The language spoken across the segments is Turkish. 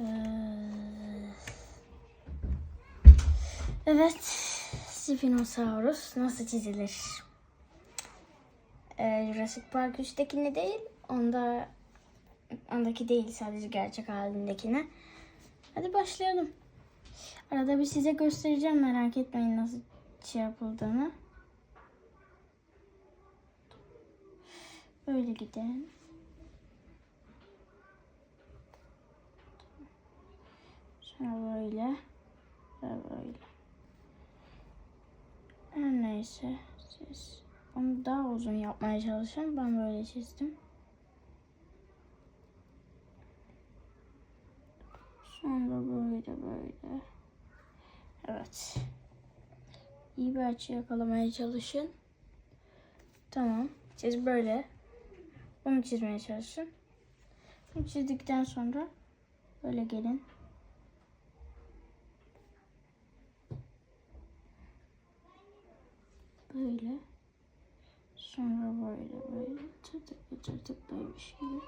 Ee, Evet. Spinosaurus nasıl çizilir? Ee, Jurassic Park 3'tekini değil. Onda ondaki değil sadece gerçek halindekine. Hadi başlayalım. Arada bir size göstereceğim merak etmeyin nasıl şey yapıldığını. Böyle gidelim. Böyle böyle. Her neyse siz onu daha uzun yapmaya çalışın. Ben böyle çizdim. Sonra böyle böyle. Evet. İyi bir açı yakalamaya çalışın. Tamam. Siz böyle. Bunu çizmeye çalışın. Bunu çizdikten sonra böyle gelin. Böyle. Sonra böyle böyle tırtıklı tırtıklıymış gibi.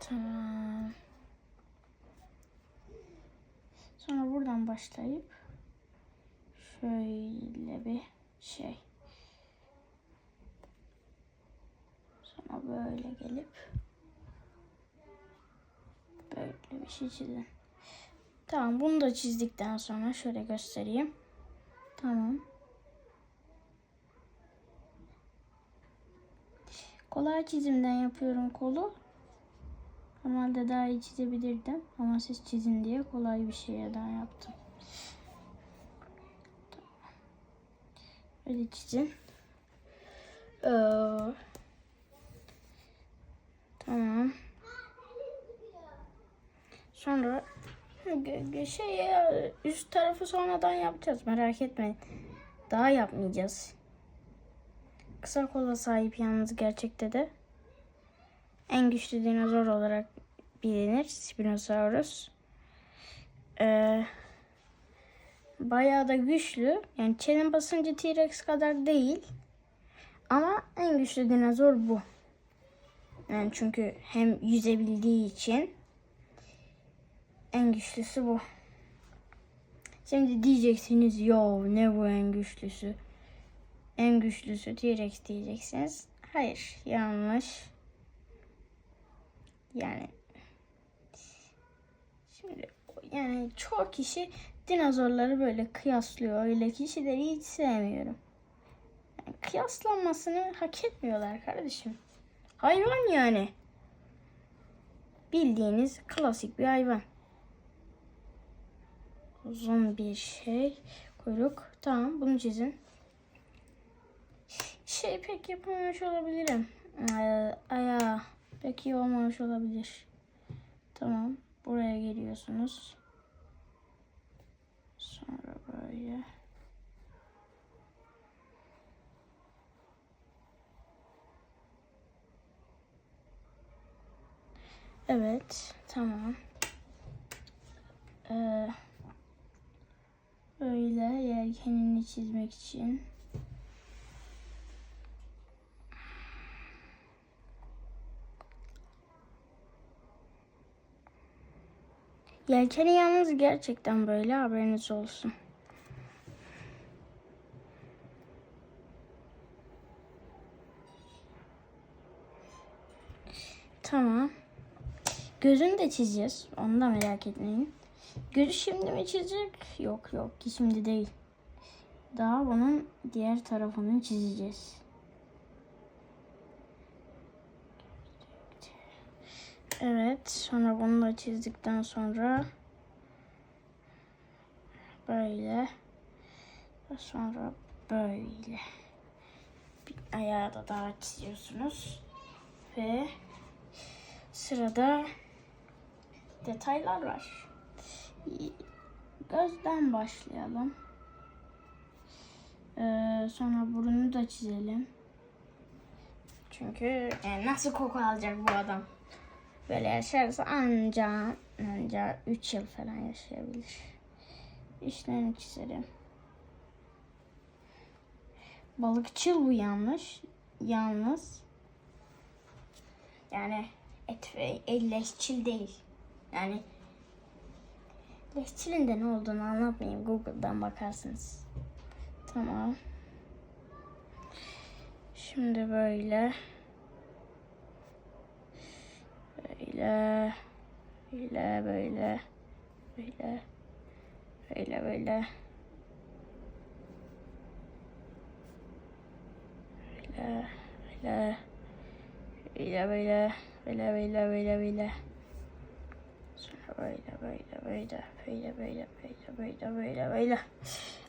Tamam. Sonra buradan başlayıp şöyle bir şey. Sonra böyle gelip böyle bir şey çizin. Tamam bunu da çizdikten sonra şöyle göstereyim. Tamam. Kolay çizimden yapıyorum kolu. Normalde daha iyi çizebilirdim ama siz çizin diye kolay bir şeyden yaptım. Öyle çizin. Ee, tamam. Sonra şey üst tarafı sonradan yapacağız merak etmeyin. Daha yapmayacağız. Kısa kola sahip yalnız gerçekte de. En güçlü dinozor olarak bilinir Spinosaurus. Ee, bayağı da güçlü. Yani çenin basıncı T-Rex kadar değil. Ama en güçlü dinozor bu. Yani çünkü hem yüzebildiği için en güçlüsü bu. Şimdi diyeceksiniz yo ne bu en güçlüsü? En güçlüsü T-Rex diyeceksiniz. Hayır yanlış. Yani şimdi yani çoğu kişi dinozorları böyle kıyaslıyor. Öyle kişileri hiç sevmiyorum. Yani kıyaslanmasını hak etmiyorlar kardeşim. Hayvan yani. Bildiğiniz klasik bir hayvan. Uzun bir şey. Kuyruk. Tamam bunu çizin. Şey pek yapamamış olabilirim. Ee, ayağı pek iyi olmamış olabilir. Tamam. Buraya geliyorsunuz. Sonra böyle. Evet. Tamam. Ee, böyle yelkenini çizmek için. Yelkeni yalnız gerçekten böyle haberiniz olsun. Tamam. Gözünü de çizeceğiz. Onu da merak etmeyin. Gözü şimdi mi çizecek? Yok yok ki şimdi değil. Daha bunun diğer tarafını çizeceğiz. Evet, sonra bunu da çizdikten sonra böyle ve sonra böyle bir ayağı da daha çiziyorsunuz ve sırada detaylar var. Gözden başlayalım. Ee, sonra burnunu da çizelim. Çünkü yani nasıl koku alacak bu adam? Böyle yaşarsa anca anca 3 yıl falan yaşayabilir. İşlerini çizelim. Balıkçıl bu yanlış. Yalnız. Yani et ve elleşçil değil. Yani Lehçilin de ne olduğunu anlatmayayım. Google'dan bakarsınız. Tamam. Şimdi böyle. Böyle. Böyle böyle. Böyle. Böyle böyle. Böyle. Böyle. Böyle böyle. Böyle böyle böyle böyle. Sonra böyle böyle böyle böyle böyle böyle böyle böyle böyle.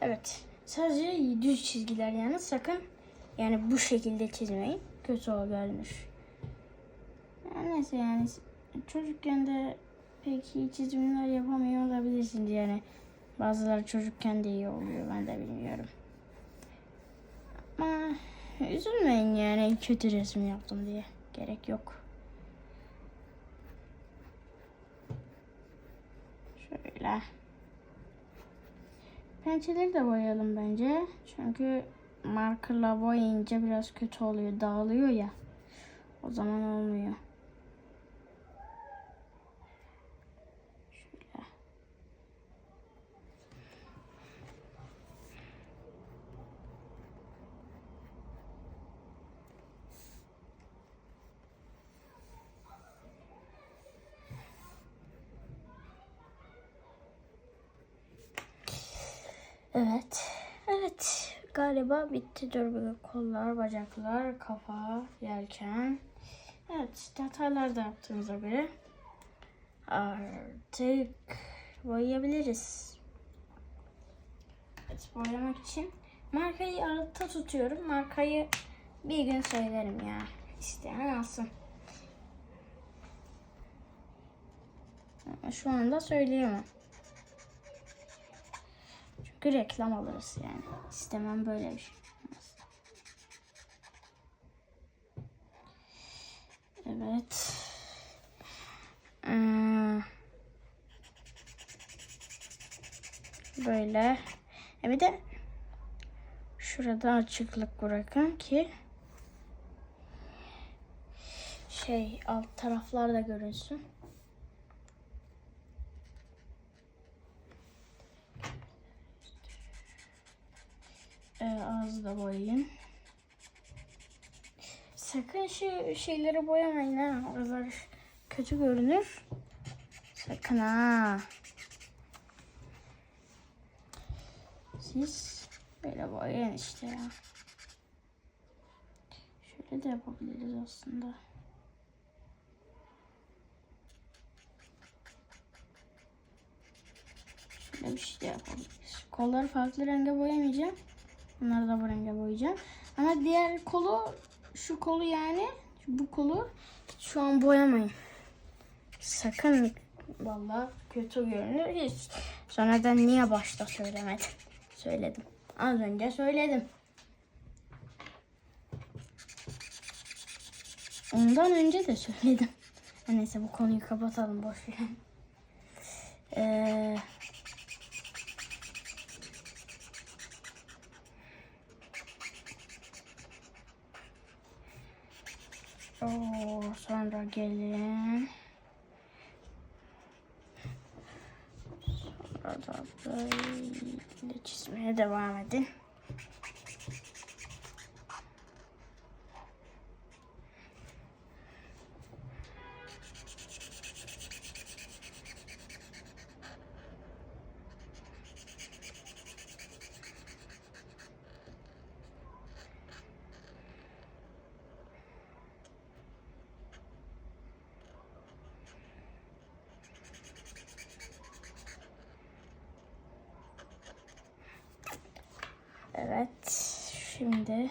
Evet. Sadece düz çizgiler yani sakın yani bu şekilde çizmeyin. Kötü o görünür. Yani neyse yani çocukken de pek iyi çizimler yapamıyor olabilirsiniz yani. Bazıları çocukken de iyi oluyor ben de bilmiyorum. Ama üzülmeyin yani kötü resim yaptım diye. Gerek yok. Şöyle. Pençeleri de boyayalım bence. Çünkü markerla boyayınca biraz kötü oluyor. Dağılıyor ya. O zaman olmuyor. Evet. Evet. Galiba bitti. Dur bir kollar, bacaklar, kafa, yelken. Evet. Detaylar da yaptığımıza göre artık boyayabiliriz. Evet. Boyamak için markayı altta tutuyorum. Markayı bir gün söylerim ya. İsteyen alsın. Ama şu anda söyleyemem. Çünkü reklam alırız yani. İstemem böyle bir şey. Evet. Hmm. Böyle. E bir de şurada açıklık bırakın ki şey alt taraflar da görünsün. Ee, ağzı da boyayın. Sakın şu şeyleri boyamayın ha. Oralar kötü görünür. Sakın ha. Siz böyle boyayın işte ya. Şöyle de yapabiliriz aslında. Şöyle bir şey de yapabiliriz. Kolları farklı renge boyamayacağım. Bunları da bu renge boyayacağım. Ama diğer kolu, şu kolu yani, bu kolu şu an boyamayın. Sakın vallahi kötü görünür hiç. Sonradan niye başta söylemedim? Söyledim. Az önce söyledim. Ondan önce de söyledim. Neyse bu konuyu kapatalım boş ver. Ee, Oo, sonra gelin. Sonra da böyle çizmeye devam edin. Evet. Şimdi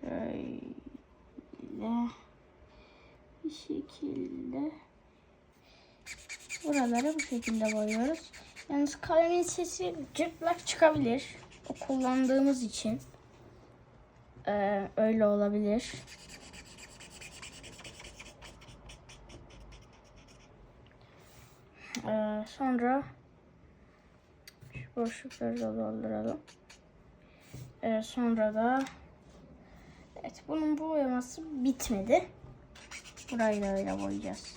şöyle bir şekilde buraları bu şekilde boyuyoruz. Yalnız kalemin sesi cırtlak çıkabilir. O kullandığımız için ee, öyle olabilir. Ee, sonra boşlukları da dolduralım. Ee, sonra da evet bunun bu boyaması bitmedi. Burayı da öyle boyayacağız.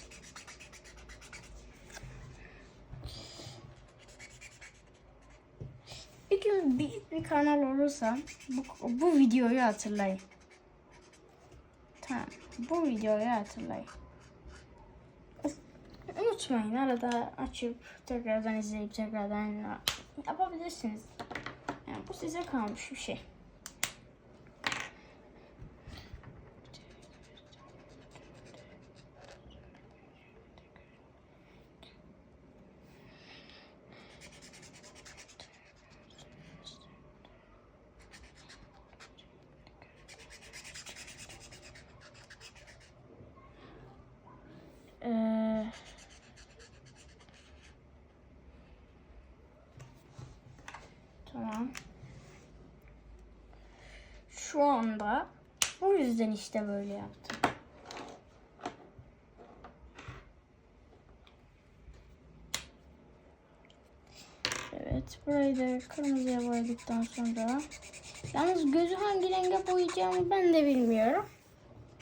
Bir gün büyük bir kanal olursa bu, bu videoyu hatırlayın. Tamam. Bu videoyu hatırlayın. Unutmayın arada açıp tekrardan izleyip tekrardan yapabilirsiniz. Yani bu size kalmış bir şey. Ee, tamam. Şu anda o yüzden işte böyle yaptım. Evet, burayı da kırmızıya boyadıktan sonra yalnız gözü hangi renge boyayacağımı ben de bilmiyorum.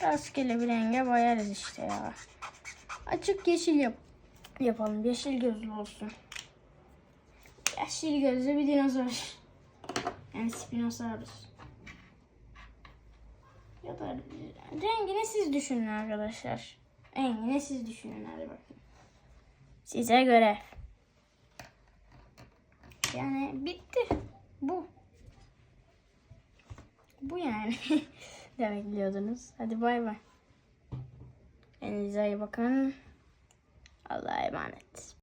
Rastgele bir renge boyarız işte ya. Açık yeşil yap yapalım. Yeşil gözlü olsun. Yeşil gözlü bir dinozor. Yani Spinosaurus. Ya da rengini siz düşünün arkadaşlar. Rengini siz düşünün hadi bakın. Size göre. Yani bitti. Bu. Bu yani. Demek biliyordunuz. Hadi bay bay. Kendinize iyi bakın. Allah'a emanet.